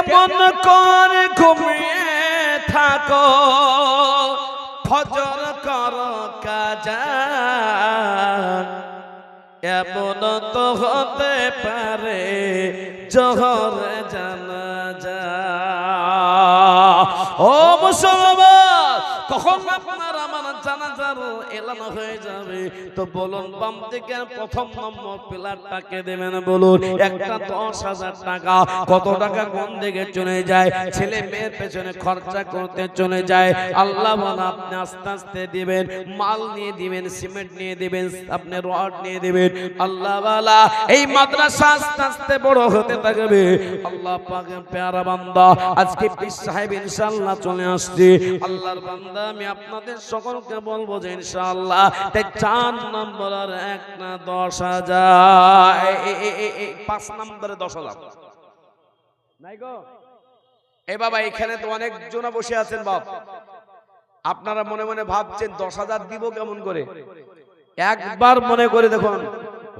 কেমন কর ঘুমিয়ে থাকো? ফজর কর কাজা এমন তো হতে পারে জহর জানা যা ও মুসলমান, কখন আপনার জানাজার এলানো হয়ে যাবে। তো বলুন, বাম থেকে প্রথম নম্বর পিলারটাকে দেবেন বলুন? একটা দশ হাজার টাকা। কত টাকা কোন দিকে চলে যায়? ছেলে মেয়ের পেছনে খরচা করতে চলে যায়। আল্লাহ বলা, আপনি আস্তে আস্তে দিবেন। মাল নিয়ে দিবেন, সিমেন্ট নিয়ে দিবেন, আপনি রড নিয়ে দিবেন। আল্লাহ বালা, এই মাদ্রাসা আস্তে আস্তে বড় হতে থাকবে। আল্লাহ পাকের পেয়ারা বান্দা, আজকে পীর সাহেব ইনশাআল্লাহ চলে আসছে। আল্লাহর বান্দা, আমি আপনাদের সকলকে বলব যে ইনশাআল্লাহ তাই চার নম্বর আর এক না দশ হাজার। পাঁচ নম্বরে দশ হাজার। নাই গো। এ বাবা এখানে তো অনেক জনা বসে আছেন বাপ। আপনারা মনে মনে ভাবছেন দশ হাজার দিব কেমন করে? একবার মনে করে দেখুন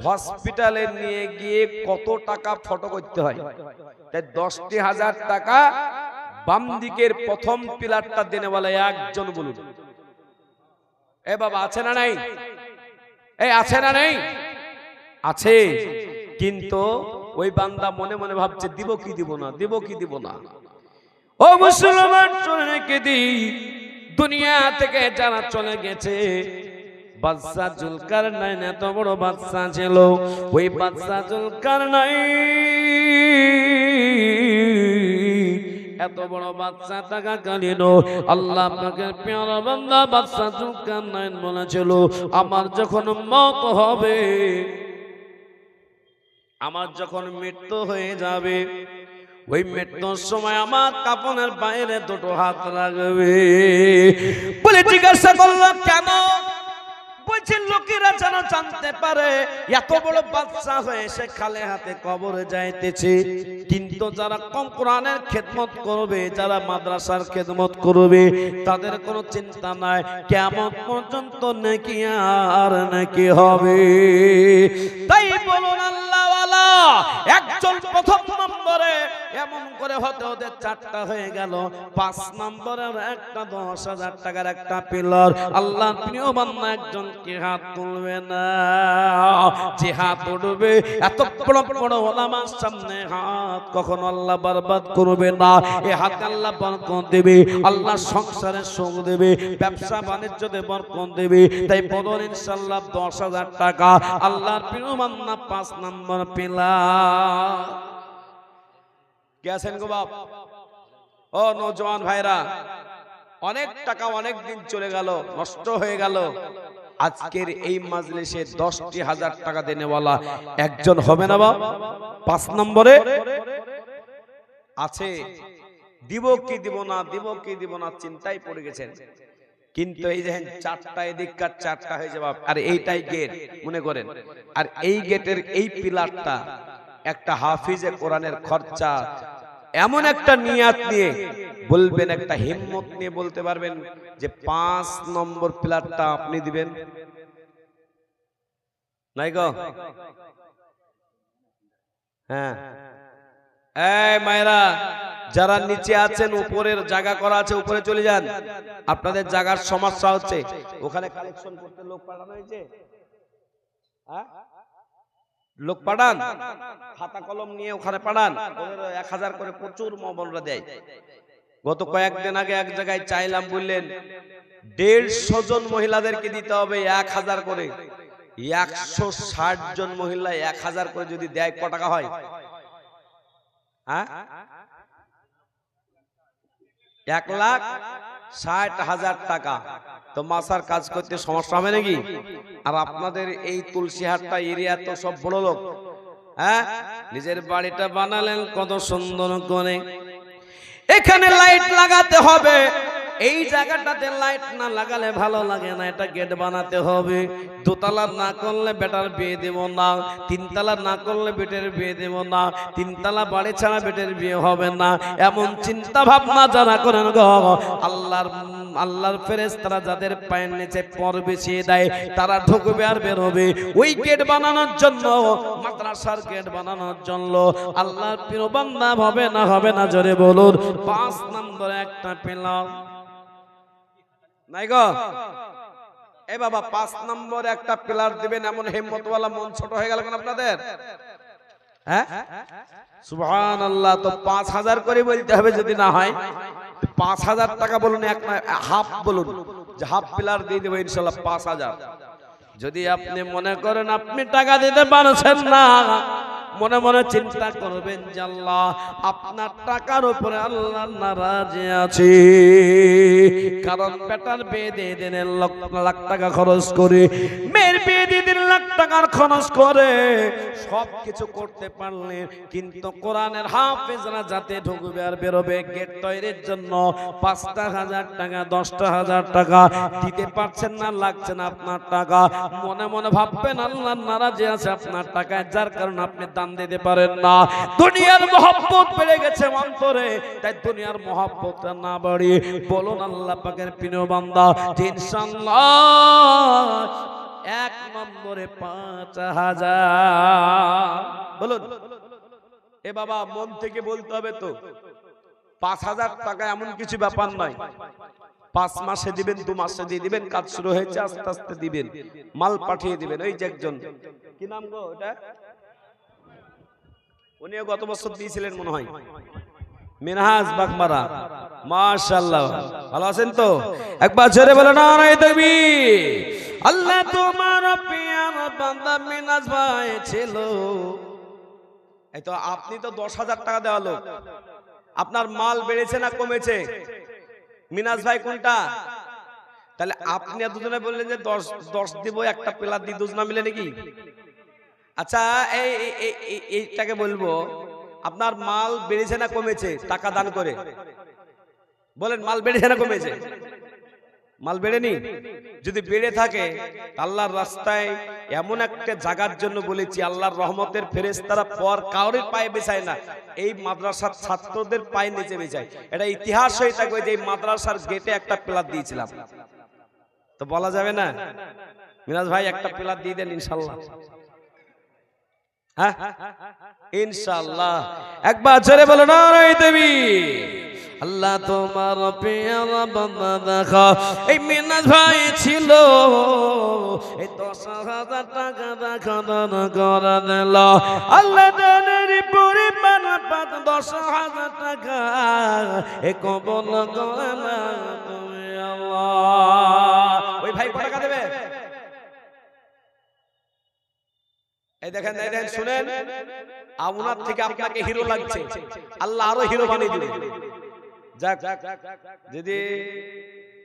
হসপিটালে নিয়ে গিয়ে কত টাকা ফটো করতে হয়। তাই দশটি হাজার টাকা বাম দিকের প্রথম পিলারটা দেনে বলে একজন বলুন। এ বাবা আছে না নাই? এই আছে না নাই? আছে। কিন্তু ওই বান্দা মনে মনে ভাবছে দিব কি দিব না দিব কি দিব না? ও মুসলমান চলে রেখে দিই। দুনিয়া থেকে যারা চলে গেছে বাদশা জুলকার নাই এত বড় বাদশা ছিল। ওই বাদশা জুলকার নাই এত বড় বাচ্চা টাকা কালীন। আল্লাহ আপনাকে পেয়ারা বান্দা, বাচ্চা চুকান নাইন বলেছিল, আমার যখন মত হবে, আমার যখন মৃত্যু হয়ে যাবে, ওই মৃত্যুর সময় আমার কাপনের বাইরে দুটো হাত লাগবে বলে জিজ্ঞাসা জানতে পারে? এত বড় বাচ্চা হয়ে সে খালে হাতে কবরে যাইতেছে। কিন্তু যারা কম কোরআনের খেদমত করবে, যারা মাদ্রাসার খেদমত করবে, তাদের কোনো চিন্তা নাই। কেমন পর্যন্ত নাকি আর নাকি হবে? তাই বলুন আল্লাহওয়ালা, একজন প্রথম নম্বরে এমন করে হতে হতে চারটা হয়ে গেল। পাঁচ নম্বরের একটা দশ হাজার টাকার একটা পিলার। আল্লাহ একজন কি হাত তুলবে না? যে হাত উঠবে এত বড় বড় ওলামার সামনে হাত কখনো আল্লাহ বরবাদ করবে না। এ হাত আল্লাহ বরকত দেবে, আল্লাহ সংসারে সুখ দেবে, ব্যবসা বাণিজ্যতে বরকত দেবে। তাই বলুন ইনশাল্লাহ দশ হাজার টাকা। আল্লাহর প্রিয় বান্না পাঁচ নম্বর পিলার। গেছেন গো বাপ? ও নজওয়ান ভাইরা, অনেক টাকা অনেক দিন চলে গেল, নষ্ট হয়ে গেল। আজকের এই মাজলিসে দশটি হাজার টাকা দেনেওয়ালা একজন হবে না বাপ? পাঁচ নম্বরে আছে, দিব কি দিব না, দিব কি দিব না, চিন্তায় পড়ে গেছেন। কিন্তু এই দেখেন, চারটা এদিককার চারটা হয়ে যাবে আর এইটাই গেট মনে করেন। আর এই গেটের এই পিলারটা একটা হাফিজে কোরআনের খরচা এমন একটা নিয়াত নিয়ে বলবেন একটা হিম্মত নিয়ে বলতে পারবেন যে পাঁচ নম্বর পিলারটা আপনি দিবেন। নাই গো। হ্যাঁ। এই মায়েরা যারা নিচে আছেন উপরের জায়গা করা আছে উপরে চলে যান। আপনাদের জায়গার সমস্যা হচ্ছে ওখানে কালেকশন করতে লোক পাঠানো হয়েছে? হ্যাঁ? লোক পাঠান। খাতা কলম নিয়ে ওখানে পাঠান। এক হাজার করে প্রচুর মবনরা দেয়। গত কয়েকদিন আগে এক জায়গায় চাইলাম বললেন, দেড়শো জন মহিলাদেরকে দিতে হবে এক হাজার করে। একশো ষাট জন মহিলা এক হাজার করে যদি দেয়, ক টাকা হয়? হ্যাঁ? এক লাখ? ষাট হাজার টাকা। তো মাসার কাজ করতে সমস্যা হবে নাকি? আর আপনাদের এই তুলসীহাটটা এরিয়া তো সব বড় লোক। হ্যাঁ? নিজের বাড়িটা বানালেন কত সুন্দর করে। এখানে লাইট লাগাতে হবে। এই জায়গাটাতে লাইট না লাগালে ভালো লাগে না, এটা গেট বানাতে হবে। দোতলা না করলে বেটার বিয়ে দেব না, তিনতলা না করলে বেটের বিয়ে দেব না, তিনতলা বাড়ি ছাড়া বেটের বিয়ে হবে না। এমন চিন্তা ভাবনা যারা করেন গো, আল্লাহর আল্লাহর ফেরেস তারা যাদের পায়ের নিচে পর বিছিয়ে দেয়, তারা ঢুকবে আর বেরোবে। ওই গেট বানানোর জন্য, মাদ্রাসার গেট বানানোর জন্য আল্লাহর প্রিয় বান্দা হবে না হবে না, জোরে বলুন। পাঁচ নম্বর একটা পেলাম। নাই গো? এ বাবা, পাঁচ নম্বর একটা পিলার দিবেন, এমন হেম্মতওয়ালা মন ছোট হয়ে গেল কেন আপনাদের? হ্যাঁ? সুবহান আল্লাহ তো পাঁচ হাজার করে বলতে হবে যদি না হয়। পাঁচ হাজার টাকা বলুন, এক হাফ বলুন, যে হাফ পিলার দিয়ে দেবো ইনশাল্লাহ পাঁচ হাজার। যদি আপনি মনে করেন আপনি টাকা দিতে পারছেন না মনে মনে চিন্তা করবেন যে আল্লাহ, আপনার টাকার উপরে আল্লাহ নারাজে আছে। কারণ বেটার বিয়ে দিয়ে দিন লাখ টাকা খরচ করে। মেয়ের বিয়ে দিয়ে দিন, লাখ টাকার খরচ করে। সব কিছু করতে পারলে কিন্তু কোরআনের হাফেজরা যাতে ঢুকবে আর বেরোবে গেট তৈরির জন্য পাঁচটা হাজার টাকা, দশটা হাজার টাকা দিতে পারছেন না, লাগছে না আপনার টাকা। মনে মনে ভাববেন, আল্লাহ নারাজে আছে আপনার টাকা যার কারণে আপনি দান দিতে পারেন না। দুনিয়ার মহব্বত বেড়ে গেছে অন্তরে। তাই দুনিয়ার মহব্বতটা না বাড়িয়ে বলুন আল্লাহ পাকের প্রিয় বান্দা, ইনশাআল্লাহ এক নম্বরে পাঁচ হাজার। বলুন। এ বাবা, মন থেকে বলতে হবে তো। পাঁচ হাজার টাকা এমন কিছু ব্যাপার নয়। পাঁচ মাসে দিবেন, দু মাসে দিয়ে দিবেন, কাজ শুরু হয়েছে, আস্তে আস্তে দিবেন। মাল পাঠিয়ে দিবেন। ওই যে একজন। কি নাম গো ওটা? উনিও গত বছর দিয়েছিলেন মনে হয়। মিনহাজ বাগমারা। মাশাআল্লাহ। ভালো আছেন তো? একবার জোরে বলে না নাই দেবী আল্লাহ তোমার পিয়ার বান্দা মিনাজ ভাই ছিল। এই তো আপনি তো দশ হাজার টাকা দেওয়া লোক। আপনার মাল বেড়েছে না কমেছে? মিনাজ ভাই কোনটা? তাহলে আপনি দুজনে বললেন যে দশ দশ দিব, একটা পেলার দিয়ে দুজনা মিলে নাকি? আচ্ছা এই, এই- এই- এই- এইটাকে বলব, আপনার মাল বেড়েছে না কমেছে, টাকা দান করে? বলেন, মাল বেড়েছে না কমেছে? মাল বেড়েনি? যদি বেড়ে থাকে আল্লাহর রাস্তায় এমন একটা জায়গার জন্য বলেছি, আল্লাহর রহমতের ফেরেশতারা পর কাউরের পায়ে বেছায় না। এই মাদ্রাসার ছাত্রদের পায়ে নিচে বেছায়। এটা ইতিহাস হয়ে থাকবে যে এই মাদ্রাসার গেটে একটা প্লাট দিয়েছিলাম। তো বলা যাবে না? মিরাজ ভাই, একটা প্লাট দিয়ে দেন, ইনশাল্লাহ। হ্যাঁ? ইনশাআল্লাহ। একবার জোরে বলো না দেবী। আল্লাহ তোমার পেয়ারা বান্দা দেখা। এই মিনাজ ভাই ছিল। এই দশ হাজার টাকা দেখা করা দিল। আল্লাহ দানের পরিমাণ পাত দশ হাজার টাকা। এ কবল করে না তুমি আল্লাহ ওই ভাই টাকা দেবে? এই দেখেন এই দেখেন শুনেন। আপনার থেকে আপনাকে হিরো লাগছে। আল্লাহ আরও হিরো বানিয়ে দিবে। যাক যদি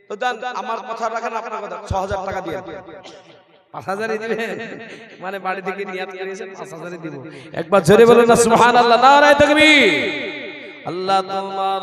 তো দেন আমার কথা রাখেন আপনার কথা। ছ হাজার টাকা দিয়ে। পাঁচ হাজারই দিবেন? মানে বাড়ি থেকে নিয়াত করেছেন পাঁচ হাজারই দিব। একবার জোরে বলেন না সুবহানাল্লাহ নারায়ে তাকবীর। আল্লাহ তোমার